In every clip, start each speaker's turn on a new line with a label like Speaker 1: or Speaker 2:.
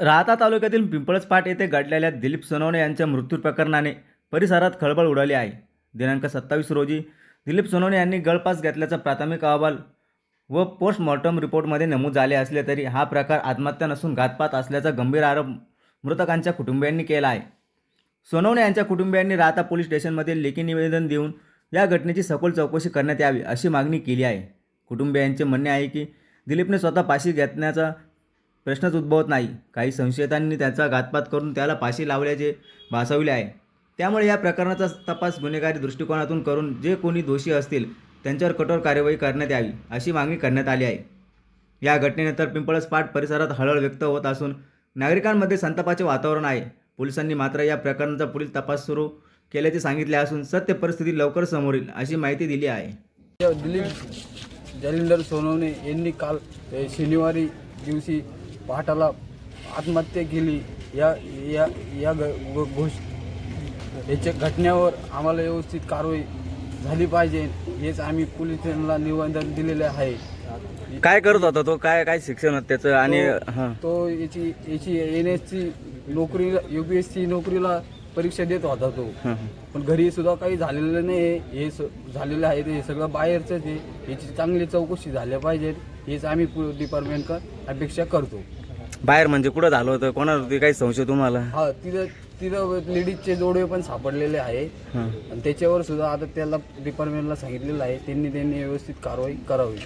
Speaker 1: राहता तालुक्यातील पिंपळसपाट येथे घडलेल्या दिलीप सोनवणे यांच्या मृत्यू प्रकरणाने परिसरात खळबळ उडाली आहे. दिनांक सत्तावीस रोजी दिलीप सोनवणे यांनी गळपास घेतल्याचा प्राथमिक अहवाल व पोस्टमॉर्टम रिपोर्टमध्ये नमूद झाले असले तरी हा प्रकार आत्महत्या नसून घातपात असल्याचा गंभीर आरोप मृतकांच्या कुटुंबियांनी केला आहे. सोनवणे यांच्या कुटुंबियांनी राहता पोलीस स्टेशनमध्ये लेखी निवेदन देऊन या घटनेची सखोल चौकशी करण्यात यावी अशी मागणी केली आहे. कुटुंबियांचे म्हणणे आहे की दिलीपने स्वतः फाशी घेतण्याचा प्रश्नच उद्भवत नाही. काही संशयितांनी त्याचा घातपात करून त्याला फाशी लावल्याचे भासवले आहे. त्यामुळे या प्रकरणाचा तपास गुन्हेगारी दृष्टिकोनातून करून जे कोणी दोषी असतील त्यांच्यावर कठोर कार्यवाही करण्यात यावी अशी मागणी करण्यात आली आहे. या घटनेनंतर पिंपळसपाट परिसरात हळहळ व्यक्त होत असून नागरिकांमध्ये संतापाचे वातावरण आहे. पोलिसांनी मात्र या प्रकरणाचा पुढील तपास सुरू केल्याचे सांगितले असून सत्य परिस्थिती लवकर समोर येईल अशी माहिती दिली आहे.
Speaker 2: दिलीप जलिंदर सोनवणे यांनी काल शनिवारी दिवशी पहाटाला आत्महत्या केली. या या या घोष याच्या घटनेवर आम्हाला व्यवस्थित कारवाई झाली पाहिजे हेच आम्ही पोलिसांना निवेदन दिलेले आहे.
Speaker 1: काय करत होता तो? काय काय शिक्षण होतं त्याचं? आणि
Speaker 2: तो-
Speaker 1: हां.
Speaker 2: तो याची याची एन एसची नोकरी यू पी एस सी नोकरीला परीक्षा देत होता तो.
Speaker 1: हां
Speaker 2: पण घरी सुद्धा काही झालेलं नाही आहे. हे झालेलं आहे ते सगळं बाहेरचंच आहे. याची चांगली चौकशी झाल्या पाहिजेत. हेच आम्ही डिपार्टमेंटका अपेक्षा करतो.
Speaker 1: बाहेर म्हणजे कुठं झालं होतं? कोणावरती काही संशय तुम्हाला?
Speaker 2: हा तिथं तिथं लेडीजचे जोडवे पण सापडलेले आहे.
Speaker 1: हां.
Speaker 2: आणि त्याच्यावर सुद्धा आता त्याला डिपार्टमेंटला सांगितलेलं आहे. त्यांनी त्यांनी व्यवस्थित कारवाई करावी.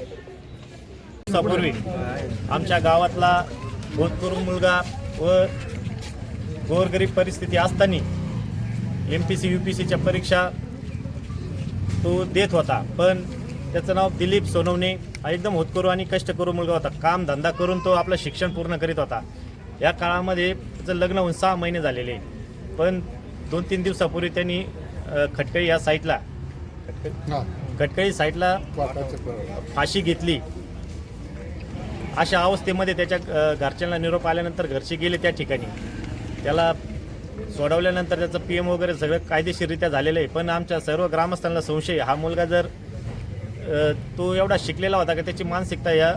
Speaker 3: दिवसापूर्वी आमच्या गावातला भूतपूर्व मुलगा व गोरगरीब परिस्थिती असताना M P C U P सीच्या परीक्षा तो देत होता. पण त्याचं नाव दिलीप सोनवणे. एकदम होतकरू आणि कष्टकरू मुलगा होता. काम धंदा करून तो आपलं शिक्षण पूर्ण करीत होता. या काळामध्ये त्याचं लग्न होऊन सहा महिने झालेले. पण दोन तीन दिवसापूर्वी त्यांनी खटकळी या साईटला खटकळी- साईटला फाशी घेतली. अशा अवस्थेमध्ये त्याच्या घरच्यांना निरोप आल्यानंतर घरचे गेले त्या ठिकाणी. त्याला सोडवल्यानंतर त्याचं पी एम वगैरे सगळं कायदेशीररित्या झालेलं आहे. पण आमच्या सर्व ग्रामस्थांना संशय हा मुलगा जर तो एवढा शिकलेला होता की त्याची मानसिकता या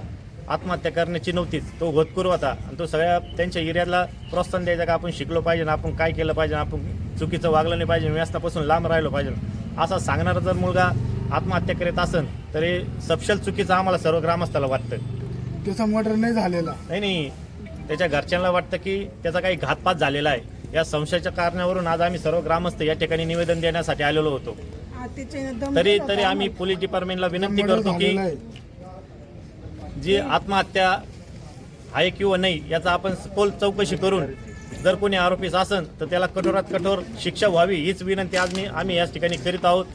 Speaker 3: आत्महत्या करण्याची नव्हतीच तो होतकरू होता. आणि तो सगळ्या त्यांच्या एरियाला प्रोत्साहन द्यायचा का आपण शिकलो पाहिजे आपण काय केलं पाहिजे आपण चुकीचं वागलं नाही पाहिजे व्यसनापासून लांब राहिलो पाहिजे असा सांगणारा जर मुलगा आत्महत्या करीत असेल तर हे सपशल चुकीचं आम्हाला सर्व ग्रामस्थाला वाटतं.
Speaker 4: त्याचा मर्डर नाही झालेला.
Speaker 3: नाही नाही. त्याच्या घरच्यांना वाटतं की त्याचा काही घातपात झालेला आहे. या संशयाच्या कारणावरून आज आम्ही सर्व ग्रामस्थ या ठिकाणी निवेदन देण्यासाठी आलेलो होतो. तरी तरी आम्ही पोलीस डिपार्टमेंटला विनंती करतो की जी आत्महत्या आहे किंवा नाही याचा आपण सखोल चौकशी करून जर कोणी आरोपीस असेल तर त्याला कठोरात कठोर शिक्षा व्हावी हीच विनंती आज मी आम्ही याच ठिकाणी करीत आहोत.